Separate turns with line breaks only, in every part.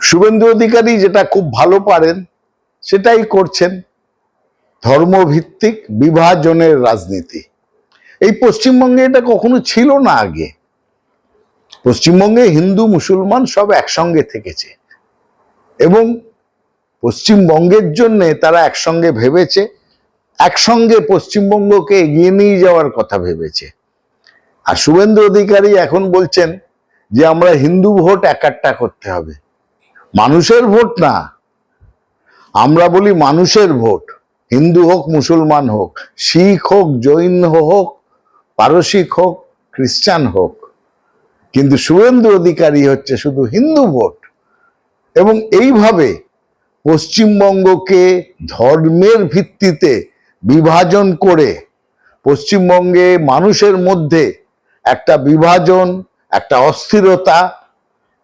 শুভেন্দু অধিকারী যেটা খুব ভালো পারেন, সেটাই করছেন ধর্মভিত্তিক বিভাজনের রাজনীতি। এই পশ্চিমবঙ্গে এটা কখনো ছিল না আগে। পশ্চিমবঙ্গে হিন্দু, মুসলমান সব একসঙ্গে থেকেছে। এবং পশ্চিমবঙ্গের জন্য তারা একসঙ্গে ভেবেছে, একসঙ্গে পশ্চিমবঙ্গকে এগিয়ে নিয়ে যাওয়ার কথা ভেবেছে। আর শুভেন্দু অধিকারী এখন বলছেন যে, আমরা হিন্দু ভোট একাট্টা করতে হবে। মানুষের ভোট না। আমরা বলি মানুষের ভোট। হিন্দু হোক, মুসলমান হোক, শিখ হোক, জৈন হোক পারসিক হোক, খ্রিস্টান হোক। কিন্তু শুভেন্দু অধিকারী হচ্ছে শুধু হিন্দু ভোট। এবং এইভাবে পশ্চিমবঙ্গকে ধর্মের ভিত্তিতে বিভাজন করে পশ্চিমবঙ্গে মানুষের মধ্যে একটা বিভাজন, একটা অস্থিরতা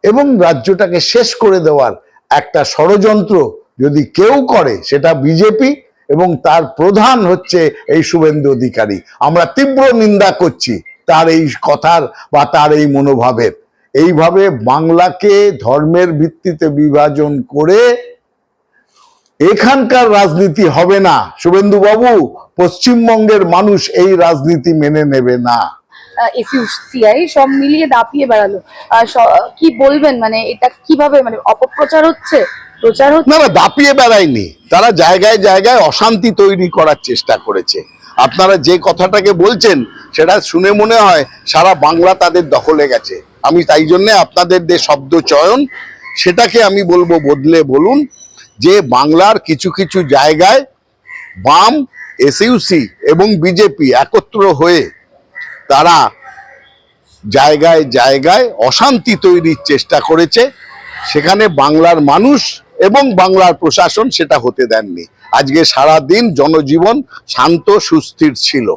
এবং রাজ্যটাকে শেষ করে দেওয়ার একটা ষড়যন্ত্র যদি কেউ করে, সেটা বিজেপি এবং তার প্রধান হচ্ছে এই শুভেন্দু অধিকারী। আমরা তীব্র নিন্দা করছি তার এই কথার বা তার এই মনোভাবের। এইভাবে বাংলাকে ধর্মের ভিত্তিতে বিভাজন করে এখানকার রাজনীতি হবে না। শুভেন্দু বাবু পশ্চিমবঙ্গের মানুষ এই রাজনীতি মেনে নেবে না।
এফইউ সিআই সব মিলিয়ে দাপিয়ে বেড়ালো। কি বলবেন? মানে এটা কীভাবে মানে অপপ্রচার হচ্ছে? প্রচার হচ্ছে?
না না, দাপিয়ে বেড়ায়নি। তারা জায়গায় জায়গায় অশান্তি তৈরি করার চেষ্টা করেছে। আপনারা যে কথাটাকে বলছেন, সেটা শুনে মনে হয় সারা বাংলা তাদের দখলে গেছে। আমি তাই জন্য আপনাদের যে শব্দ চয়ন, সেটাকে আমি বলব বদলে বলুন, যে বাংলার কিছু কিছু জায়গায় বাম এসইউসি এবং বিজেপি একত্র হয়ে তারা জায়গায় জায়গায় অশান্তি তৈরির চেষ্টা করেছে। সেখানে বাংলার মানুষ এবং বাংলার প্রশাসন সেটা হতে দেননি। আজকে সারা দিন জনজীবন শান্ত, সুস্থির ছিল।